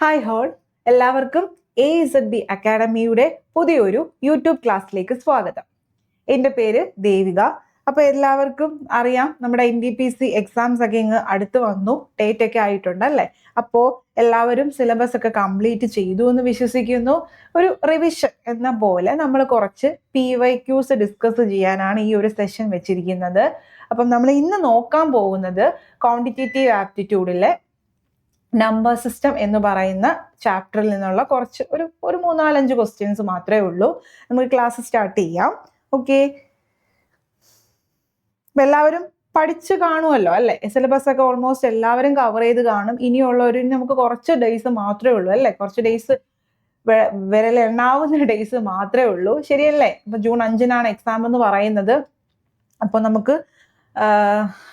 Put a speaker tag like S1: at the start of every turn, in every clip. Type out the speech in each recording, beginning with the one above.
S1: Hi all എല്ലാവർക്കും A Z B അക്കാഡമിയുടെ പുതിയൊരു യൂട്യൂബ് ക്ലാസ്സിലേക്ക് സ്വാഗതം. എന്റെ പേര് ദേവിക. അപ്പോൾ എല്ലാവർക്കും അറിയാം നമ്മുടെ N D P C exams ഒക്കെ ഇങ്ങ് അടുത്ത് വന്നു. ഡേറ്റ് ഒക്കെ ആയിട്ടുണ്ട് അല്ലേ? അപ്പോൾ എല്ലാവരും സിലബസ് ഒക്കെ കംപ്ലീറ്റ് ചെയ്തു എന്ന് വിശ്വസിക്കുന്നു. ഒരു റിവിഷൻ എന്ന പോലെ നമ്മൾ കുറച്ച് പി വൈ ക്യൂസ് ഡിസ്കസ് ചെയ്യാനാണ് ഈ ഒരു സെഷൻ വെച്ചിരിക്കുന്നത്. അപ്പം നമ്മൾ ഇന്ന് നോക്കാൻ പോകുന്നത് ക്വാണ്ടിറ്റേറ്റീവ് ആപ്റ്റിറ്റ്യൂഡിലെ നമ്പർ സിസ്റ്റം എന്ന് പറയുന്ന ചാപ്റ്ററിൽ നിന്നുള്ള കുറച്ച് ഒരു ഒരു മൂന്നാലഞ്ച് ക്വസ്റ്റ്യൻസ് മാത്രമേ ഉള്ളൂ. നമുക്ക് ക്ലാസ് സ്റ്റാർട്ട് ചെയ്യാം. ഓക്കെ എല്ലാവരും പഠിച്ചു കാണുമല്ലോ അല്ലേ? സിലബസ് ഒക്കെ ഓൾമോസ്റ്റ് എല്ലാവരും കവർ ചെയ്ത് കാണും. ഇനിയുള്ളവരും നമുക്ക് കുറച്ച് ഡേയ്സ് മാത്രമേ ഉള്ളൂ അല്ലേ? കുറച്ച് ഡേയ്സ് വിരൽ എണ്ണാവുന്ന ഡേയ്സ് മാത്രമേ ഉള്ളൂ. ശരിയല്ലേ? ഇപ്പൊ ജൂൺ അഞ്ചിനാണ് എക്സാം എന്ന് പറയുന്നത്. അപ്പോൾ നമുക്ക്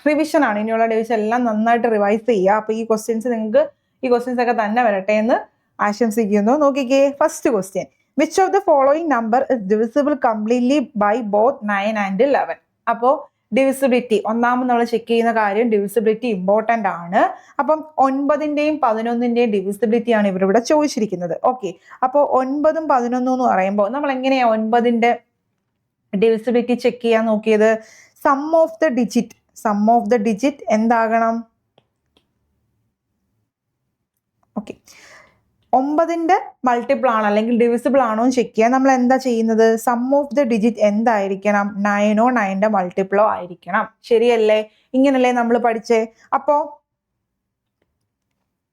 S1: റിവിഷൻ ആണ്. ഇനിയുള്ള ഡേയ്സ് എല്ലാം നന്നായിട്ട് റിവൈസ് ചെയ്യുക. അപ്പോൾ ഈ ക്വസ്റ്റ്യൻസ് നിങ്ങൾക്ക് ഈ ക്വസ്റ്റ്യൻസ് ഒക്കെ തന്നെ വരട്ടെ എന്ന് ആശംസിക്കുന്നു. നോക്കിക്കേ first question which of the following number is divisible completely by both nine and eleven അപ്പോൾ ഡിവിസിബിലിറ്റി ഒന്നാമത് നമ്മൾ ചെക്ക് ചെയ്യുന്ന കാര്യം ഡിവിസിബിലിറ്റി ഇമ്പോർട്ടന്റ് ആണ്. അപ്പം ഒൻപതിന്റെയും പതിനൊന്നിന്റെയും ഡിവിസിബിലിറ്റി ആണ് ഇവരിവിടെ ചോദിച്ചിരിക്കുന്നത്. ഓക്കെ അപ്പോൾ ഒൻപതും പതിനൊന്നും എന്ന് പറയുമ്പോൾ നമ്മൾ എങ്ങനെയാണ് ഒൻപതിന്റെ ഡിവിസിബിലിറ്റി ചെക്ക് ചെയ്യാൻ നോക്കിയത്? Sum of the digit sum of the digit എന്താകണം? Okay ഒമ്പതിന്റെ മൾട്ടിപ്പിൾ ആണോ അല്ലെങ്കിൽ ഡിവിസിബിൾ ആണോ എന്ന് ചെക്ക് ചെയ്യാൻ നമ്മൾ എന്താ ചെയ്യുന്നത്? സം ഓഫ് ദ ഡിജിറ്റ് എന്തായിരിക്കണം? നയനോ നയന്റെ മൾട്ടിപ്പിളോ ആയിരിക്കണം. ശരിയല്ലേ? ഇങ്ങനല്ലേ നമ്മൾ പഠിച്ചേ? അപ്പോ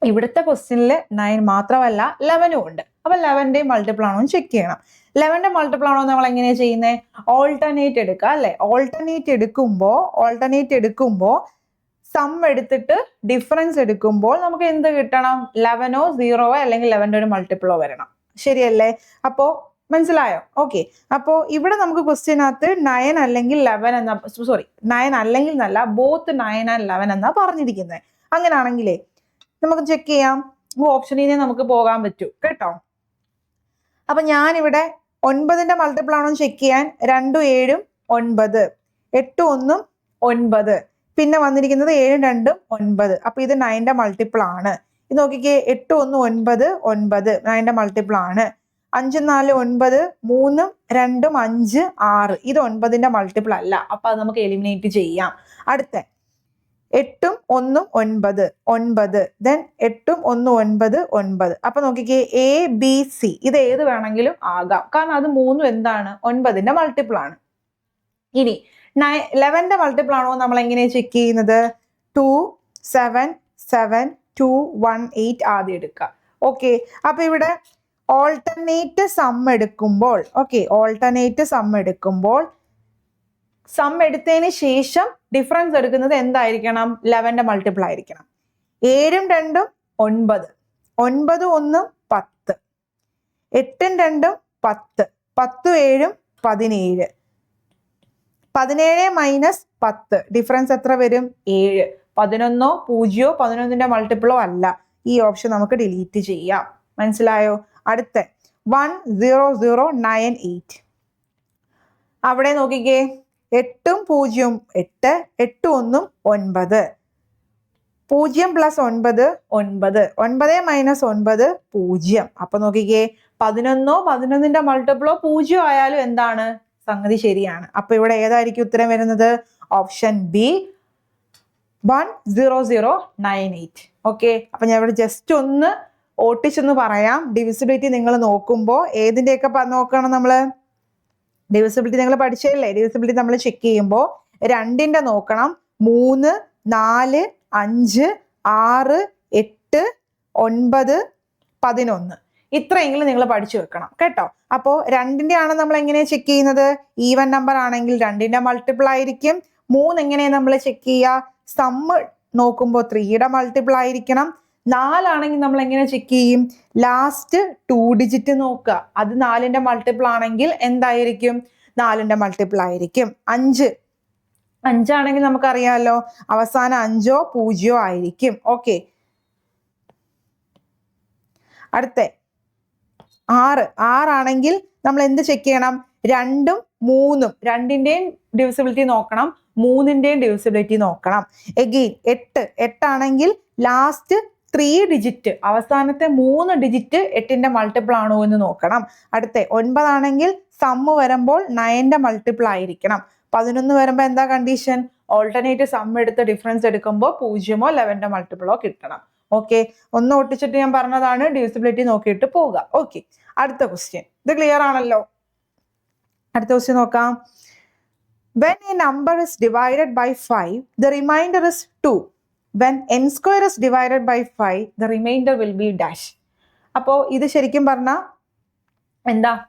S1: ഇവിടുത്തെ ക്വസ്റ്റ്യനിൽ നയൻ മാത്രമല്ല ലെവനും ഉണ്ട്. അപ്പൊ ലെവന്റെയും മൾട്ടിപ്പിൾ ആണോ ചെക്ക് ചെയ്യണം. ലെവന്റെ മൾട്ടിപ്പിൾ ആണോ നമ്മൾ എങ്ങനെയാണ് ചെയ്യുന്നത് ഓൾട്ടർനേറ്റ് എടുക്കുക അല്ലേ? ഓൾട്ടർനേറ്റ് എടുക്കുമ്പോൾ ഓൾട്ടർനേറ്റ് എടുക്കുമ്പോൾ സം എടുത്തിട്ട് ഡിഫറൻസ് എടുക്കുമ്പോൾ നമുക്ക് എന്ത് കിട്ടണം? ലെവനോ സീറോയോ അല്ലെങ്കിൽ ലെവന്റെ ഒരു മൾട്ടിപ്പിളോ വരണം. ശരിയല്ലേ? അപ്പോൾ മനസ്സിലായോ? ഓക്കെ അപ്പോൾ ഇവിടെ നമുക്ക് ക്വസ്റ്റ്യനകത്ത് നയൻ അല്ലെങ്കിൽ ലെവൻ എന്ന സോറി നയൻ അല്ലെങ്കിൽ എന്നല്ല ബോത്ത് നയൻ ആൻഡ് ലെവൻ എന്നാ പറഞ്ഞിരിക്കുന്നത് അങ്ങനെയാണെങ്കിലേ നമുക്ക് ചെക്ക് ചെയ്യാം. ഓപ്ഷനിൽ നമുക്ക് പോകാൻ പറ്റൂ. കേട്ടോ? അപ്പൊ ഞാനിവിടെ ഒൻപതിന്റെ മൾട്ടിപ്പിൾ ആണോ ചെക്ക് ചെയ്യാൻ രണ്ടും ഏഴും ഒൻപത്. എട്ടും ഒന്നും ഒൻപത്. പിന്നെ വന്നിരിക്കുന്നത് ഏഴും രണ്ടും ഒൻപത്. അപ്പൊ ഇത് നയന്റെ മൾട്ടിപ്പിൾ ആണ്. ഇത് നോക്കിക്കേ എട്ട് ഒന്ന് ഒൻപത് ഒൻപത് നയന്റെ മൾട്ടിപ്പിൾ ആണ്. അഞ്ചും നാല് ഒൻപത് മൂന്നും രണ്ടും അഞ്ച് ആറ്. ഇത് ഒൻപതിന്റെ മൾട്ടിപ്പിൾ അല്ല. അപ്പൊ അത് നമുക്ക് എലിമിനേറ്റ് ചെയ്യാം. അടുത്ത എട്ടും ഒന്നും ഒൻപത് ഒൻപത് ദെൻ എട്ടും ഒന്നും ഒൻപത് ഒൻപത്. അപ്പൊ നോക്കിക്കേ എ ബി സി ഇത് ഏത് വേണമെങ്കിലും ആകാം. കാരണം അത് മൂന്നും എന്താണ്? ഒൻപതിന്റെ മൾട്ടിപ്പിൾ ആണ്. ഇനി നയൻ ലെവന്റെ മൾട്ടിപ്പിൾ ആണോ നമ്മൾ എങ്ങനെയാണ് ചെക്ക് ചെയ്യുന്നത്? Two seven seven two one eight ആദ്യം എടുക്കുക. ഓക്കെ അപ്പൊ ഇവിടെ ഓൾട്ടർനേറ്റ് സം എടുക്കുമ്പോൾ ഓക്കെ ഓൾട്ടർനേറ്റ് സം എടുക്കുമ്പോൾ സം എടുത്തതിന് ശേഷം ഡിഫറൻസ് എടുക്കുന്നത് എന്തായിരിക്കണം? ലെവന്റെ മൾട്ടിപ്പിൾ ആയിരിക്കണം. ഏഴും രണ്ടും ഒൻപത്. ഒൻപത് ഒന്ന് പത്ത്. എട്ടും രണ്ടും പത്ത്. പത്തും ഏഴും പതിനേഴ്. പതിനേഴ് മൈനസ് പത്ത്. ഡിഫറൻസ് എത്ര വരും? ഏഴ്. പതിനൊന്നോ പൂജ്യമോ പതിനൊന്നിന്റെ മൾട്ടിപ്പിളോ അല്ല. ഈ ഓപ്ഷൻ നമുക്ക് ഡിലീറ്റ് ചെയ്യാം. മനസ്സിലായോ? അടുത്ത. One zero zero nine eight അവിടെ നോക്കിക്കേ. എട്ടും പൂജ്യവും എട്ട് എട്ട് ഒന്നും ഒൻപത്. പൂജ്യം പ്ലസ് ഒൻപത് ഒൻപത്. ഒൻപത് മൈനസ് ഒൻപത് പൂജ്യം. അപ്പൊ നോക്കിക്കേ പതിനൊന്നോ പതിനൊന്നിന്റെ മൾട്ടിപ്പിളോ പൂജ്യം ആയാലും എന്താണ്? സംഗതി ശരിയാണ്. അപ്പൊ ഇവിടെ ഏതായിരിക്കും ഉത്തരം വരുന്നത്? Option B one zero zero nine eight. Okay? അപ്പൊ ഞാൻ ഇവിടെ ജസ്റ്റ് ഒന്ന് ഓട്ടിച്ചെന്ന് പറയാം. ഡിവിസിബിലിറ്റി നിങ്ങൾ നോക്കുമ്പോൾ ഏതിന്റെയൊക്കെ നോക്കണം നമ്മൾ ഡിവിസിബിലിറ്റി നിങ്ങൾ പഠിച്ചതല്ലേ? ഡിവിസിബിലിറ്റി നമ്മൾ ചെക്ക് ചെയ്യുമ്പോൾ രണ്ടിന്റെ നോക്കണം. മൂന്ന് നാല് അഞ്ച് ആറ് എട്ട് ഒൻപത് പതിനൊന്ന്. ഇത്രയെങ്കിലും നിങ്ങൾ പഠിച്ചു വെക്കണം. കേട്ടോ? അപ്പോൾ രണ്ടിന്റെ ആണ് നമ്മൾ എങ്ങനെയാണ് ചെക്ക് ചെയ്യുന്നത്? ഈവൻ നമ്പർ ആണെങ്കിൽ രണ്ടിന്റെ മൾട്ടിപ്പിൾ ആയിരിക്കും. മൂന്ന് എങ്ങനെയാണ് നമ്മൾ ചെക്ക് ചെയ്യുക സമ്മ് നോക്കുമ്പോൾ ത്രീയുടെ മൾട്ടിപ്പിൾ ആയിരിക്കണം. നാലാണെങ്കിൽ നമ്മൾ എങ്ങനെ ചെക്ക് ചെയ്യും? ലാസ്റ്റ് ടു ഡിജിറ്റ് നോക്കുക. അത് നാലിന്റെ മൾട്ടിപ്പിൾ ആണെങ്കിൽ എന്തായിരിക്കും? നാലിന്റെ മൾട്ടിപ്പിൾ ആയിരിക്കും. അഞ്ച്. അഞ്ചാണെങ്കിൽ നമുക്കറിയാമല്ലോ അവസാനം അഞ്ചോ പൂജ്യമോ ആയിരിക്കും. ഓക്കെ അടുത്ത. ആറ്. ആറാണെങ്കിൽ നമ്മൾ എന്ത് ചെക്ക് ചെയ്യണം? രണ്ടും മൂന്നും. രണ്ടിന്റെയും ഡിവിസിബിലിറ്റി നോക്കണം. മൂന്നിന്റെയും ഡിവിസിബിലിറ്റി നോക്കണം. എഗെയിൻ എട്ട്. എട്ടാണെങ്കിൽ ലാസ്റ്റ് ത്രീ ഡിജിറ്റ് അവസാനത്തെ മൂന്ന് ഡിജിറ്റ് എട്ടിന്റെ മൾട്ടിപ്പിൾ ആണോ എന്ന് നോക്കണം. അടുത്ത ഒൻപതാണെങ്കിൽ സമ്മ് വരുമ്പോൾ നയന്റെ മൾട്ടിപ്പിൾ ആയിരിക്കണം. പതിനൊന്ന് വരുമ്പോൾ എന്താ കണ്ടീഷൻ ഓൾട്ടർനേറ്റ് സം എടുത്ത് ഡിഫറൻസ് എടുക്കുമ്പോൾ പൂജ്യമോ ലെവന്റെ മൾട്ടിപ്പിളോ കിട്ടണം. ഓക്കെ ഒന്ന് ഒട്ടിച്ചിട്ട് ഞാൻ പറഞ്ഞതാണ് ഡിവിസിബിലിറ്റി നോക്കിയിട്ട് പോവുക. ഓക്കെ അടുത്ത ക്വസ്റ്റ്യൻ ഇത് ക്ലിയർ ആണല്ലോ. അടുത്ത ക്വസ്റ്റ്യൻ നോക്കാം. When a number is divided by five the remainder is two when N square is divided by five the remainder will be dash അപ്പോൾ ഇത് ശരിക്കും പറഞ്ഞാൽ എന്താ?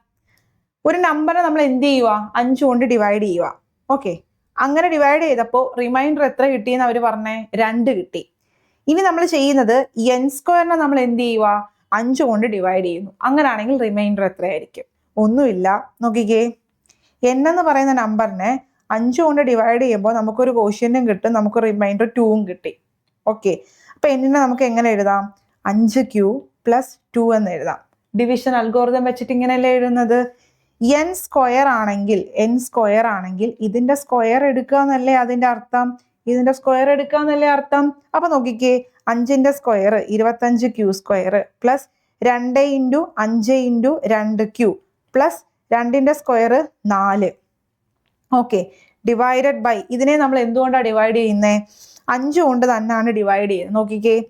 S1: ഒരു നമ്പറെ നമ്മൾ എന്ത് ചെയ്യുക അഞ്ച് കൊണ്ട് ഡിവൈഡ് ചെയ്യുക ഓക്കെ അങ്ങനെ ഡിവൈഡ് ചെയ്തപ്പോൾ റിമൈൻഡർ എത്ര കിട്ടിയെന്ന് അവർ പറഞ്ഞേ? രണ്ട് കിട്ടി. ഇനി നമ്മൾ ചെയ്യുന്നത് എൻ സ്ക്വയറിനെ നമ്മൾ എന്ത് ചെയ്യുക അഞ്ച് കൊണ്ട് ഡിവൈഡ് ചെയ്യുന്നു. അങ്ങനെയാണെങ്കിൽ റിമൈൻഡർ എത്രയായിരിക്കും? ഒന്നുമില്ല. നോക്കിക്കേ. എൻ എന്ന് പറയുന്ന നമ്പറിനെ അഞ്ച് കൊണ്ട് ഡിവൈഡ് ചെയ്യുമ്പോൾ നമുക്കൊരു കോഷ്യനും കിട്ടും. നമുക്ക് റിമൈൻഡർ ടൂവും കിട്ടി. ഓക്കെ അപ്പൊ എന്നിനെ നമുക്ക് എങ്ങനെ എഴുതാം? അഞ്ച് ക്യൂ പ്ലസ് ടു എന്ന് എഴുതാം. ഡിവിഷൻ അൽഗോറിതം വെച്ചിട്ട് ഇങ്ങനെയല്ലേ എഴുതുന്നത്? എൻ സ്ക്വയർ ആണെങ്കിൽ എൻ സ്ക്വയർ ആണെങ്കിൽ ഇതിന്റെ സ്ക്വയർ എടുക്കുക എന്നല്ലേ അതിന്റെ അർത്ഥം? ഇതിന്റെ സ്ക്വയർ എടുക്കുക എന്നല്ലേ അർത്ഥം? അപ്പൊ നോക്കിക്കേ. അഞ്ചിന്റെ സ്ക്വയർ ഇരുപത്തഞ്ച് ക്യൂ സ്ക്വയർ പ്ലസ് രണ്ട് ഇന്റു അഞ്ച് ഇന്റു രണ്ട് ക്യൂ പ്ലസ് രണ്ടിന്റെ സ്ക്വയർ നാല്. ഓക്കെ ഡിവൈഡഡ് ബൈ ഇതിനെ നമ്മൾ എന്തുകൊണ്ടാണ് ഡിവൈഡ് ചെയ്യുന്നത് അഞ്ച് കൊണ്ട് തന്നെയാണ് ഡിവൈഡ് ചെയ്യുന്നത് നോക്കിക്കേ.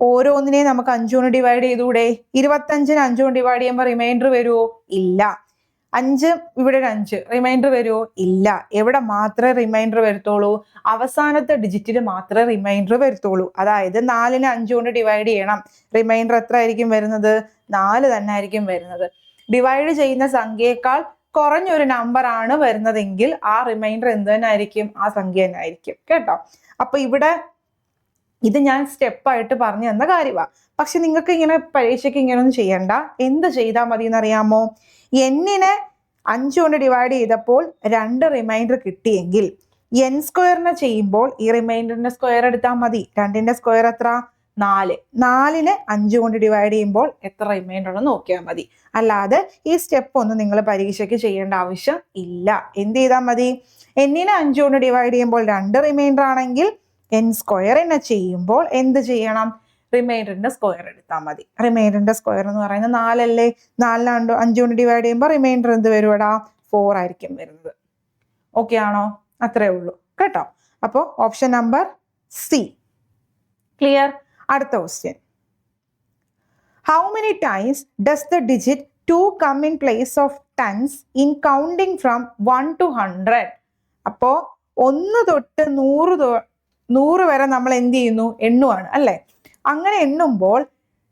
S1: ഓരോന്നിനെയും നമുക്ക് അഞ്ചു കൊണ്ട് ഡിവൈഡ് ചെയ്തുകൂടെ? ഇരുപത്തഞ്ചിന് അഞ്ചു കൊണ്ട് ഡിവൈഡ് ചെയ്യുമ്പോൾ റിമൈൻഡർ വരുമോ ഇല്ല. അഞ്ച് ഇവിടെ ഒരു അഞ്ച്. റിമൈൻഡർ വരുമോ ഇല്ല. എവിടെ മാത്രമേ റിമൈൻഡർ വരുത്തുള്ളൂ? അവസാനത്തെ ഡിജിറ്റിൽ മാത്രമേ റിമൈൻഡർ വരുത്തുള്ളൂ. അതായത് നാലിന് അഞ്ച് കൊണ്ട് ഡിവൈഡ് ചെയ്യണം. റിമൈൻഡർ എത്ര ആയിരിക്കും വരുന്നത്? നാല് തന്നെ ആയിരിക്കും വരുന്നത്. ഡിവൈഡ് ചെയ്യുന്ന സംഖ്യയേക്കാൾ കുറഞ്ഞൊരു നമ്പർ ആണ് വരുന്നതെങ്കിൽ ആ റിമൈൻഡർ എന്ത് തന്നെ ആയിരിക്കും ആ സംഖ്യ തന്നെ ആയിരിക്കും കേട്ടോ? അപ്പൊ ഇവിടെ ഇത് ഞാൻ സ്റ്റെപ്പായിട്ട് പറഞ്ഞു തന്ന കാര്യമാണ് പക്ഷെ നിങ്ങൾക്ക് ഇങ്ങനെ പരീക്ഷയ്ക്ക് ഇങ്ങനെയൊന്നും ചെയ്യണ്ട. എന്ത് ചെയ്താൽ മതി എന്നറിയാമോ എന്നിനെ അഞ്ച് കൊണ്ട് ഡിവൈഡ് ചെയ്തപ്പോൾ രണ്ട് റിമൈൻഡർ കിട്ടിയെങ്കിൽ എൻ സ്ക്വയറിനെ ചെയ്യുമ്പോൾ ഈ റിമൈൻഡറിന്റെ സ്ക്വയർ എടുത്താൽ മതി. രണ്ടിന്റെ സ്ക്വയർ എത്ര? നാല്. നാലിന് അഞ്ച് കൊണ്ട് ഡിവൈഡ് ചെയ്യുമ്പോൾ എത്ര റിമൈൻഡർ നോക്കിയാൽ മതി. അല്ലാതെ ഈ സ്റ്റെപ്പ് ഒന്നും നിങ്ങൾ പരീക്ഷയ്ക്ക് ചെയ്യേണ്ട ആവശ്യം ഇല്ല. എന്ത് ചെയ്താൽ മതി? എന്നിനെ അഞ്ച് കൊണ്ട് ഡിവൈഡ് ചെയ്യുമ്പോൾ രണ്ട് റിമൈൻഡർ ആണെങ്കിൽ എൻ സ്ക്വയറിനെ ചെയ്യുമ്പോൾ എന്ത് ചെയ്യണം? റിമൈൻഡറിന്റെ സ്ക്വയർ എടുത്താൽ മതി. റിമൈൻഡറിന്റെ സ്ക്വയർ എന്ന് പറയുന്നത് നാലല്ലേ? നാലിനാണ്ട് അഞ്ച് കൊണ്ട് ഡിവൈഡ് ചെയ്യുമ്പോൾ റിമൈൻഡർ എന്ത് വരുവടാ? ഫോർ ആയിരിക്കും വരുന്നത്. ഓക്കെ ആണോ? അത്രേ ഉള്ളൂ. കേട്ടോ? അപ്പോൾ ഓപ്ഷൻ നമ്പർ സി ക്ലിയർ അടുത്ത question how many times does the digit two come in place of tens in counting from one to hundred അപ്പോൾ ഒന്ന് തൊട്ട് നൂറ് നൂറ് വരെ നമ്മൾ എന്ത് ചെയ്യുന്നു? എണ്ണുവാണ് അല്ലേ? അങ്ങനെ എണ്ണുമ്പോൾ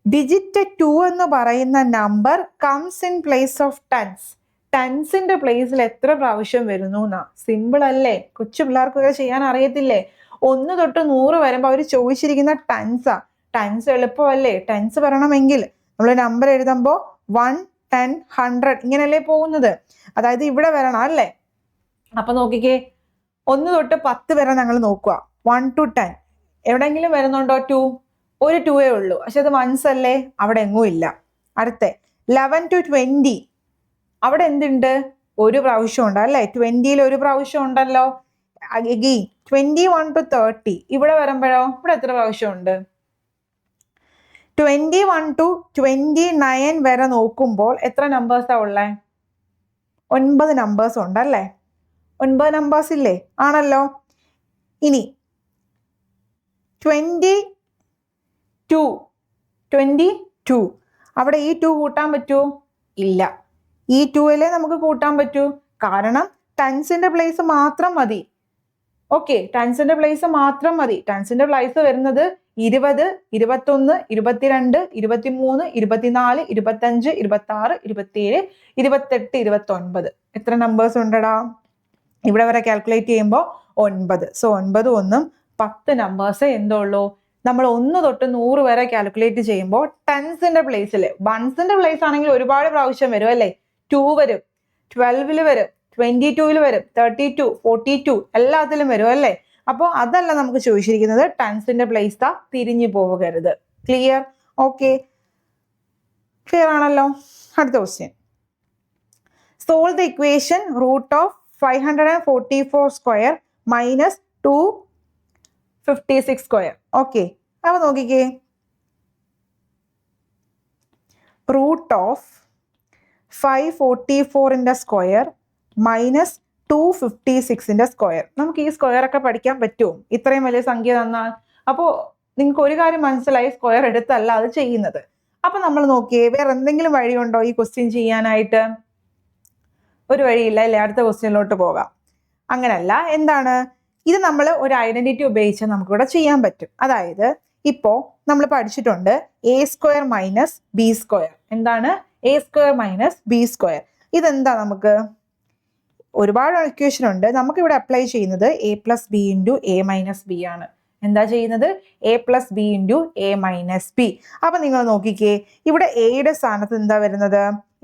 S1: ഡിജിറ്റ് ടു എന്ന് പറയുന്ന number comes in place of tens ടെൻസിന്റെ പ്ലേസിൽ എത്ര പ്രാവശ്യം വരുന്നു എന്നാ സിമ്പിൾ അല്ലേ? കൊച്ചു പിള്ളേർക്കൊക്കെ ചെയ്യാൻ അറിയത്തില്ലേ? ഒന്ന് തൊട്ട് നൂറ് വരുമ്പോൾ അവർ ചോദിച്ചിരിക്കുന്ന ടെൻസാ ടെൻസ് എളുപ്പമല്ലേ? ടെൻസ് വരണമെങ്കിൽ നമ്മൾ നമ്പർ എഴുതുമ്പോൾ വൺ ടെൻ ഹൺഡ്രഡ് ഇങ്ങനെയല്ലേ പോകുന്നത്. അതായത് ഇവിടെ വരണം അല്ലേ? അപ്പൊ നോക്കിക്കേ ഒന്ന് തൊട്ട് പത്ത് വരെ ഞങ്ങൾ നോക്കുക. വൺ ടു ടെൻ എവിടെങ്കിലും വരുന്നുണ്ടോ ടു ഒരു ടൂവേ ഉള്ളൂ. പക്ഷെ അത് വൺസ് അല്ലേ? അവിടെ എങ്ങും ഇല്ല. അടുത്ത ലെവൻ ടു ട്വന്റി അവിടെ എന്തുണ്ട്? ഒരു പ്രാവശ്യം ഉണ്ട് അല്ലേ? ട്വന്റിയിൽ ഒരു പ്രാവശ്യം ഉണ്ടല്ലോ. Again twenty one two thirty ഇവിടെ വരുമ്പോഴോ? ഇവിടെ എത്ര പ്രാവശ്യം ഉണ്ട്? Twenty one two twenty nine വരെ നോക്കുമ്പോൾ എത്ര നമ്പേഴ്സാണ് ഉള്ളത് ഒൻപത് നമ്പേഴ്സ് ഉണ്ട് അല്ലേ? ഒൻപത് നമ്പേഴ്സ് ഇല്ലേ? ആണല്ലോ. ഇനി ട്വന്റി ടു ട്വന്റി ടു അവിടെ ഈ ടു കൂട്ടാൻ പറ്റുമോ ഇല്ല. ഈ ടൂവിലെ നമുക്ക് കൂട്ടാൻ പറ്റൂ? കാരണം ടെൻസിന്റെ പ്ലേസ് മാത്രം മതി. ഓക്കെ ടെൻസിന്റെ പ്ലേസ് മാത്രം മതി. ടെൻസിന്റെ പ്ലേസ് വരുന്നത് ഇരുപത് ഇരുപത്തൊന്ന് ഇരുപത്തിരണ്ട് ഇരുപത്തിമൂന്ന് ഇരുപത്തിനാല് ഇരുപത്തഞ്ച് ഇരുപത്തി ആറ് ഇരുപത്തിയേഴ് ഇരുപത്തെട്ട് ഇരുപത്തൊൻപത്. എത്ര നമ്പേഴ്സ് ഉണ്ടടാ? ഇവിടെ വരെ കാൽക്കുലേറ്റ് ചെയ്യുമ്പോൾ ഒൻപത്. സോ ഒൻപത് ഒന്നും പത്ത് നമ്പേഴ്സ് എന്തുള്ളൂ? നമ്മൾ ഒന്ന് തൊട്ട് നൂറ് വരെ കാൽക്കുലേറ്റ് ചെയ്യുമ്പോൾ ടെൻസിന്റെ പ്ലേസിൽ വൺസിന്റെ പ്ലേസ് ആണെങ്കിൽ ഒരുപാട് പ്രാവശ്യം വരും അല്ലേ? ടു വരും. ട്വൽവിൽ വരും. ട്വന്റി ടൂവിൽ വരും. തേർട്ടി ടു ഫോർട്ടി ടു എല്ലാത്തിലും വരും അല്ലേ? അപ്പോൾ അതല്ല നമുക്ക് ചോദിച്ചിരിക്കുന്നത് ടെൻസിന്റെ പ്ലേസ് താ തിരിഞ്ഞു പോകരുത്. ക്ലിയർ ഓക്കെ ക്ലിയർ ആണല്ലോ? അടുത്ത question solve the equation root of five hundred and forty four square minus two fifty six square okay അപ്പോൾ നോക്കിക്കേ. റൂട്ട് ഓഫ് ഫൈവ് ഫോർട്ടി ഫോറിന്റെ സ്ക്വയർ മൈനസ് ടു ഫിഫ്റ്റി സിക്സിന്റെ സ്ക്വയർ നമുക്ക് ഈ സ്ക്വയർ ഒക്കെ പഠിക്കാൻ പറ്റുമോ? ഇത്രയും വലിയ സംഖ്യ തന്നാൽ. അപ്പോൾ നിങ്ങൾക്ക് ഒരു കാര്യം മനസ്സിലായി സ്ക്വയർ എടുത്തല്ല അത് ചെയ്യുന്നത്. അപ്പം നമ്മൾ നോക്കിയേ വേറെ എന്തെങ്കിലും വഴിയുണ്ടോ ഈ ക്വസ്റ്റ്യൻ ചെയ്യാനായിട്ട്? ഒരു വഴിയില്ല അല്ലേ? അടുത്ത ക്വസ്റ്റ്യനിലോട്ട് പോകാം. അങ്ങനല്ല എന്താണ്? ഇത് നമ്മൾ ഒരു ഐഡന്റിറ്റി ഉപയോഗിച്ച് നമുക്കിവിടെ ചെയ്യാൻ പറ്റും. അതായത് ഇപ്പോ നമ്മൾ പഠിച്ചിട്ടുണ്ട് A square minus B square എന്താണ്? A square minus B square ഇതെന്താ നമുക്ക്? ഒരുപാട് ഇക്വേഷൻ ഉണ്ട്. നമുക്കിവിടെ അപ്ലൈ ചെയ്യുന്നത് A plus B into A minus B ആണ്. എന്താ ചെയ്യുന്നത്? A plus B into A minus B അപ്പം നിങ്ങൾ നോക്കിക്കേ ഇവിടെ എയുടെ സ്ഥാനത്ത് എന്താ വരുന്നത്?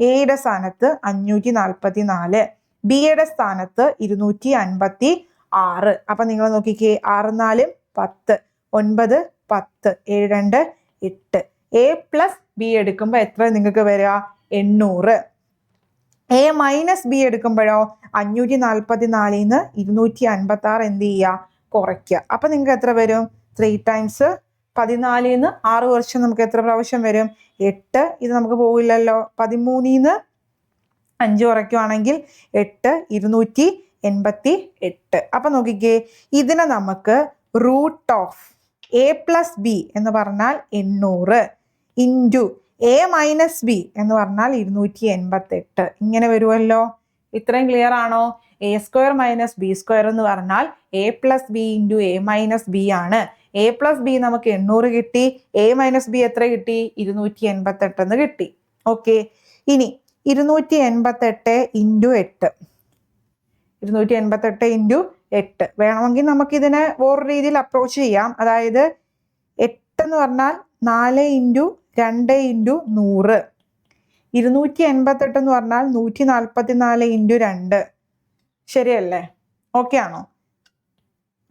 S1: എയുടെ സ്ഥാനത്ത് അഞ്ഞൂറ്റി നാൽപ്പത്തി നാല് ബിയുടെ സ്ഥാനത്ത് ഇരുന്നൂറ്റി അൻപത്തി ആറ് അപ്പം നിങ്ങൾ നോക്കിക്കേ ആറ് നാലും പത്ത് ഒൻപത് പത്ത് ഏഴ് രണ്ട് എട്ട്. എ പ്ലസ് ബി എടുക്കുമ്പോൾ എത്ര നിങ്ങൾക്ക് വരിക എണ്ണൂറ്. എ മൈനസ് ബി എടുക്കുമ്പോഴോ അഞ്ഞൂറ്റി നാൽപ്പത്തി നാലിൽ നിന്ന് ഇരുന്നൂറ്റി അൻപത്തി ആറ് എന്ത് ചെയ്യുക കുറയ്ക്കുക. അപ്പം നിങ്ങൾക്ക് എത്ര വരും? ത്രീ ടൈംസ് പതിനാലിൽ നിന്ന് ആറ് വർഷം നമുക്ക് എത്ര പ്രാവശ്യം വരും? എട്ട്. ഇത് നമുക്ക് പോകില്ലല്ലോ പതിമൂന്നിൽ നിന്ന് അഞ്ച് കുറയ്ക്കുവാണെങ്കിൽ എട്ട് ഇരുന്നൂറ്റി എൺപത്തി എട്ട് അപ്പം നോക്കിക്കേ ഇതിനെ നമുക്ക് root of A plus B എന്ന് പറഞ്ഞാൽ എണ്ണൂറ് ഇന്റു എ മൈനസ് ബി എന്ന് പറഞ്ഞാൽ ഇരുന്നൂറ്റി എൺപത്തെട്ട്. ഇങ്ങനെ വരുമല്ലോ ഇത്രയും ക്ലിയർ ആണോ? A square minus B square എന്ന് പറഞ്ഞാൽ A plus B into A minus B ആണ്. എ പ്ലസ് ബി നമുക്ക് എണ്ണൂറ് കിട്ടി. എ മൈനസ് ബി എത്ര കിട്ടി? ഇരുന്നൂറ്റി എൺപത്തെട്ട് എന്ന് കിട്ടി. ഓക്കെ ഇനി ഇരുന്നൂറ്റി എൺപത്തെട്ട് ഇന്റു എട്ട്. ഇരുന്നൂറ്റി എൺപത്തെട്ട് ഇന്റു എട്ട്. വേണമെങ്കിൽ നമുക്കിതിനെ വേറൊരു രീതിയിൽ അപ്രോച്ച് ചെയ്യാം. അതായത് എട്ട് എന്ന് പറഞ്ഞാൽ നാല് ഇന്റു രണ്ട് ഇന്റു നൂറ്. ഇരുന്നൂറ്റി എൺപത്തെട്ട് എന്ന് പറഞ്ഞാൽ നൂറ്റി നാൽപ്പത്തി നാല് ഇന്റു രണ്ട്. ശരിയല്ലേ? ഓക്കെ ആണോ?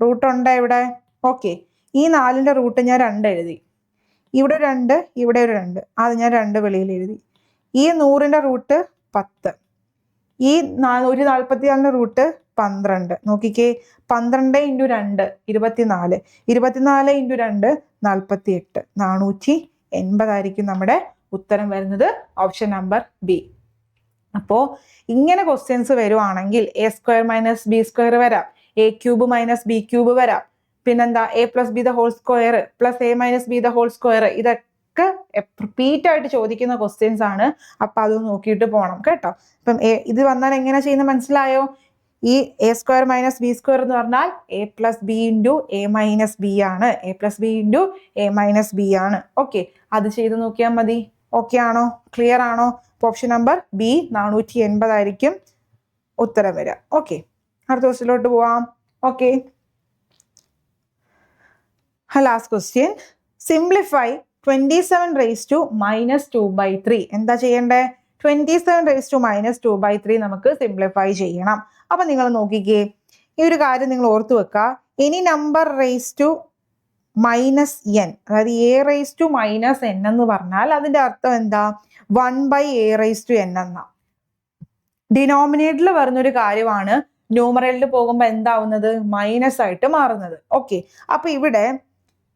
S1: റൂട്ട് ഉണ്ടോ ഇവിടെ? ഓക്കെ ഈ നാലിന്റെ റൂട്ട് ഞാൻ രണ്ട് എഴുതി. ഇവിടെ രണ്ട് ഇവിടെ ഒരു രണ്ട്. അത് ഞാൻ രണ്ട് വെളിയിൽ എഴുതി. ഈ നൂറിന്റെ റൂട്ട് പത്ത്. ഈ നാനൂറ്റി നാൽപ്പത്തി നാലിന്റെ റൂട്ട് പന്ത്രണ്ട്. നോക്കിക്കേ. പന്ത്രണ്ട് ഇന്റു രണ്ട് ഇരുപത്തിനാല്. ഇരുപത്തിനാല് ഇന്റു രണ്ട് നാൽപ്പത്തി എട്ട് നാനൂറ്റി എൺപതായിരിക്കും നമ്മുടെ ഉത്തരം വരുന്നത്. ഓപ്ഷൻ നമ്പർ ബി അപ്പോൾ ഇങ്ങനെ ക്വസ്റ്റ്യൻസ് വരുവാണെങ്കിൽ A square minus B square വരാം. A cube minus B cube വരാം. പിന്നെന്താ? A plus B the whole square plus A minus B the whole square ഇതൊക്കെ റിപ്പീറ്റ് ആയിട്ട് ചോദിക്കുന്ന ക്വസ്റ്റ്യൻസ് ആണ്. അപ്പൊ അത് നോക്കിയിട്ട് പോകണം കേട്ടോ. അപ്പം ഇത് വന്നാൽ എങ്ങനെ ചെയ്യുന്ന മനസ്സിലായോ? ഈ A square minus B square എന്ന് പറഞ്ഞാൽ A plus B into A minus B ആണ്. A plus B into A minus B ആണ്. ഓക്കെ അത് ചെയ്ത് നോക്കിയാൽ മതി. ഓക്കെ ആണോ? ക്ലിയർ ആണോ? ഓപ്ഷൻ നമ്പർ ബി നാനൂറ്റി എൺപതായിരിക്കും ഉത്തരം വരിക. ഓക്കെ അടുത്ത ക്വസ്റ്റിലോട്ട് പോവാം. Okay last question simplify twenty seven raise to minus two by three എന്താ ചെയ്യണ്ടേ? Twenty seven raise to minus two by three നമുക്ക് സിംപ്ലിഫൈ ചെയ്യണം. അപ്പൊ നിങ്ങൾ നോക്കിക്കേ ഈ ഒരു കാര്യം നിങ്ങൾ ഓർത്തു വെക്കുക any number raise to minus N അതായത് A raise to minus N എന്ന് പറഞ്ഞാൽ അതിന്റെ അർത്ഥം എന്താ? One by A raise to N എന്ന. ഡിനോമിനേറ്ററിൽ വരുന്നൊരു കാര്യമാണ് ന്യൂമറലിൽ പോകുമ്പോൾ എന്താവുന്നത്? മൈനസ് ആയിട്ട് മാറുന്നത്. ഓക്കെ അപ്പൊ ഇവിടെ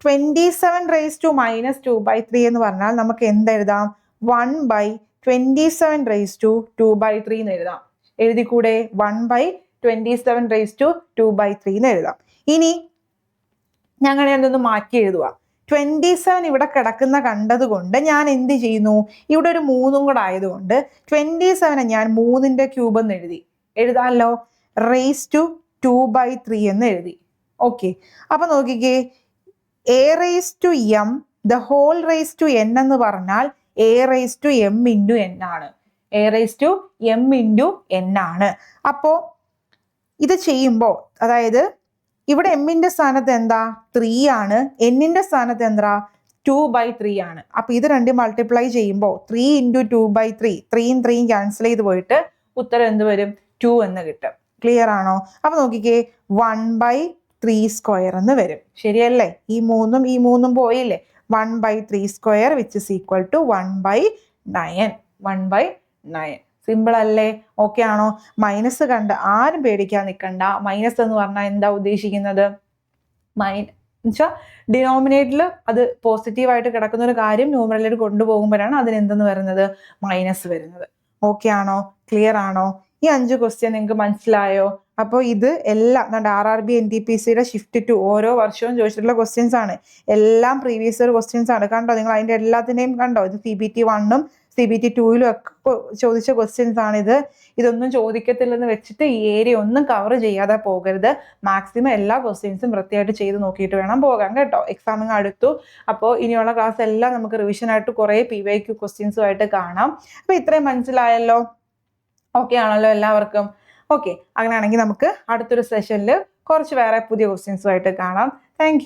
S1: twenty seven raise to minus two by three എന്ന് പറഞ്ഞാൽ നമുക്ക് എന്തെഴുതാം? One by twenty seven raise to two by three എന്ന് എഴുതാം. എഴുതിക്കൂടെ? One by twenty seven raise to two by three എന്ന് എഴുതാം. ഇനി ഞങ്ങൾ എന്തൊന്ന് മാറ്റി എഴുതുക ട്വന്റി സെവൻ ഇവിടെ കിടക്കുന്ന കണ്ടതുകൊണ്ട് ഞാൻ എന്ത് ചെയ്യുന്നു? ഇവിടെ ഒരു മൂന്നും കൂടെ ആയതുകൊണ്ട് ട്വന്റി സെവനെ ഞാൻ മൂന്നിന്റെ ക്യൂബ് എന്ന് എഴുതി. എഴുതാമല്ലോ raise to two by three എന്ന് എഴുതി. ഓക്കെ അപ്പൊ നോക്കിക്കേ. A raise to M the whole raise to N എന്ന് പറഞ്ഞാൽ A raise to M into N ആണ്. A raise to M into N ആണ്. അപ്പോൾ ഇത് ചെയ്യുമ്പോൾ അതായത് ഇവിടെ എമ്മിന്റെ സ്ഥാനത്ത് എന്താ? ത്രീ ആണ്. എന്നിന്റെ സ്ഥാനത്ത് എന്താ? ടു ബൈ ത്രീ ആണ്. അപ്പോൾ ഇത് രണ്ടും മൾട്ടിപ്ലൈ ചെയ്യുമ്പോൾ three into two by three ത്രീയും ത്രീയും ക്യാൻസൽ ചെയ്ത് പോയിട്ട് ഉത്തരം എന്ത് വരും? ടു എന്ന് കിട്ടും. ക്ലിയർ ആണോ? അപ്പൊ നോക്കിക്കേ വൺ ബൈ ത്രീ സ്ക്വയർ എന്ന് വരും. ശരിയല്ലേ? ഈ മൂന്നും ഈ മൂന്നും പോയില്ലേ? One by three square which is equal to one by nine one by nine simple അല്ലേ? ഓക്കെ ആണോ? മൈനസ് കണ്ട് ആരും പേടിക്കാൻ നിൽക്കണ്ട മൈനസ് എന്ന് പറഞ്ഞാൽ എന്താ ഉദ്ദേശിക്കുന്നത്? മൈ എന്നുവെച്ചാൽ ഡിനോമിനേറ്ററിൽ അത് പോസിറ്റീവായിട്ട് കിടക്കുന്ന ഒരു കാര്യം ന്യൂമറലിൽ കൊണ്ടുപോകുമ്പോഴാണ് അതിന് എന്തെന്ന് വരുന്നത്? മൈനസ് വരുന്നത്. ഓക്കെ ആണോ? ക്ലിയർ ആണോ? ഈ അഞ്ച് ക്വസ്റ്റ്യൻ നിങ്ങൾക്ക് മനസ്സിലായോ? അപ്പോൾ ഇത് എല്ലാം നമ്മുടെ R R B N T P സിയുടെ ഷിഫ്റ്റ് ടു ഓരോ വർഷവും ചോദിച്ചിട്ടുള്ള ക്വസ്റ്റ്യൻസ് ആണ്. എല്ലാം പ്രീവിയസ് ഇയർ ക്വസ്റ്റ്യൻസ് ആണ്. കണ്ടോ? നിങ്ങൾ അതിന്റെ എല്ലാത്തിനെയും കണ്ടോ? ഇത് സി ബി ടി വണ്ണും സി ബി ടി ടൂയിലും ഒക്കെ ചോദിച്ച ക്വസ്റ്റ്യൻസ് ആണ് ഇത് ഇതൊന്നും ചോദിക്കത്തില്ലെന്ന് വെച്ചിട്ട് ഈ ഏരിയ ഒന്നും കവർ ചെയ്യാതെ പോകരുത്. മാക്സിമം എല്ലാ ക്വസ്റ്റ്യൻസും വൃത്തിയായിട്ട് ചെയ്ത് നോക്കിയിട്ട് വേണം പോകാൻ കേട്ടോ. എക്സാമിങ് അടുത്തു. അപ്പോൾ ഇനിയുള്ള ക്ലാസ് എല്ലാം നമുക്ക് റിവിഷൻ ആയിട്ട് കുറേ പി വൈ ക്യു ക്വസ്റ്റ്യൻസുമായിട്ട് കാണാം. അപ്പോൾ ഇത്രയും മനസ്സിലായല്ലോ? ഓക്കെ ആണല്ലോ എല്ലാവർക്കും. ഓക്കെ അങ്ങനെയാണെങ്കിൽ നമുക്ക് അടുത്തൊരു സെഷനിൽ കുറച്ച് വേറെ പുതിയ ക്വസ്റ്റ്യൻസുമായിട്ട് കാണാം. താങ്ക്